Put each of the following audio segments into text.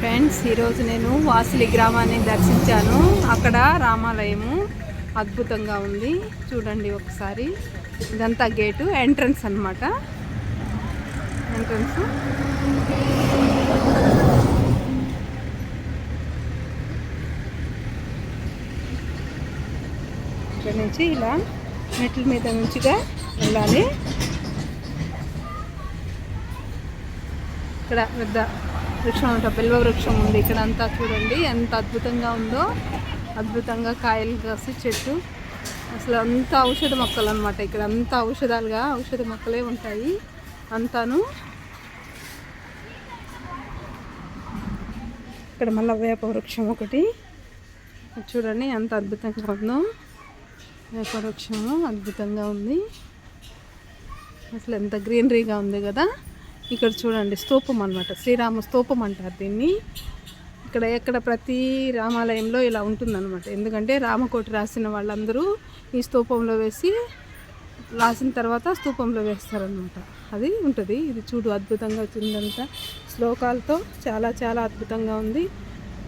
Friends ఈరోజు నేను వాసిలి గ్రామాన్ని దర్శించాను. అక్కడ రామాలయము అద్భుతంగా ఉంది. చూడండి ఒకసారి. ఇదంతా గేటు ఎంట్రన్స్ అనమాట ఎంట్రన్స్. ఇక్కడ నుంచి ఇలా మెట్ల మీద నుంచిగా వెళ్ళాలి. ఇక్కడ పెద్ద వృక్షం అంట బిల్వ వృక్షం ఉంది. ఇక్కడ అంతా చూడండి ఎంత అద్భుతంగా ఉందో. అద్భుతంగా కాయలు కాసి చెట్టు. అసలు అంత ఔషధ మొక్కలు అనమాట ఇక్కడ. అంతా ఔషధాలుగా ఔషధ మొక్కలే ఉంటాయి అంతాను. ఇక్కడ మళ్ళీ వేప వృక్షం ఒకటి. చూడండి ఎంత అద్భుతంగా ఉందో. వేప వృక్షము అద్భుతంగా ఉంది. అసలు ఎంత గ్రీనరీగా ఉంది కదా. ఇక్కడ చూడండి స్తూపం అన్నమాట. శ్రీరామ స్తూపం అంటారు దీన్ని. ఇక్కడ ఎక్కడ ప్రతి రామాలయంలో ఇలా ఉంటుందన్నమాట. ఎందుకంటే రామకోటి రాసిన వాళ్ళందరూ ఈ స్తూపంలో వేసి రాసిన తర్వాత స్తూపంలో వేస్తారనమాట అది ఉంటుంది. ఇది చూడు అద్భుతంగా వచ్చిందంతా శ్లోకాలతో చాలా చాలా అద్భుతంగా ఉంది.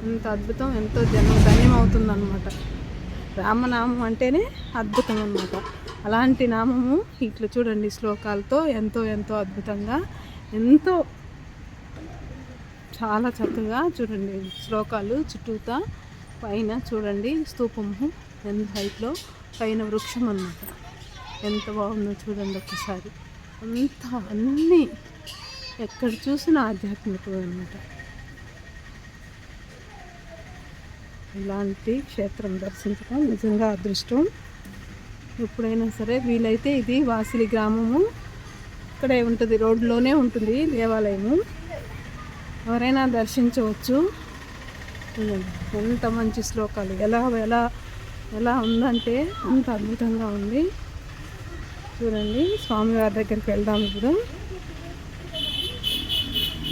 అంత అద్భుతం ఎంతో జన్మ ధన్యం అవుతుందన్నమాట రామనామం అంటేనే అద్భుతం అన్నమాట అలాంటి నామము ఇట్లా చూడండి శ్లోకాలతో ఎంతో ఎంతో అద్భుతంగా ఎంతో చాలా చక్కగా చూడండి శ్లోకాలు చుట్టూతా పైన చూడండి స్తూపము ఎంత హైట్లో పైన వృక్షం అన్నమాట. ఎంత బాగుందో చూడండి ఒకసారి అంత అన్నీ ఎక్కడ చూసినా ఆధ్యాత్మిక అనమాట ఇలాంటి క్షేత్రం దర్శించడం నిజంగా అదృష్టం. ఎప్పుడైనా సరే వీలైతే ఇది వాసిలి గ్రామము ఇక్కడే ఉంటుంది రోడ్లోనే ఉంటుంది దేవాలయము. ఎవరైనా దర్శించవచ్చు. ఎంత మంచి శ్లోకాలు ఎలా ఎలా ఎలా ఉందంటే అంత అద్భుతంగా ఉంది. చూడండి స్వామివారి దగ్గరికి వెళ్దాం ఇప్పుడు.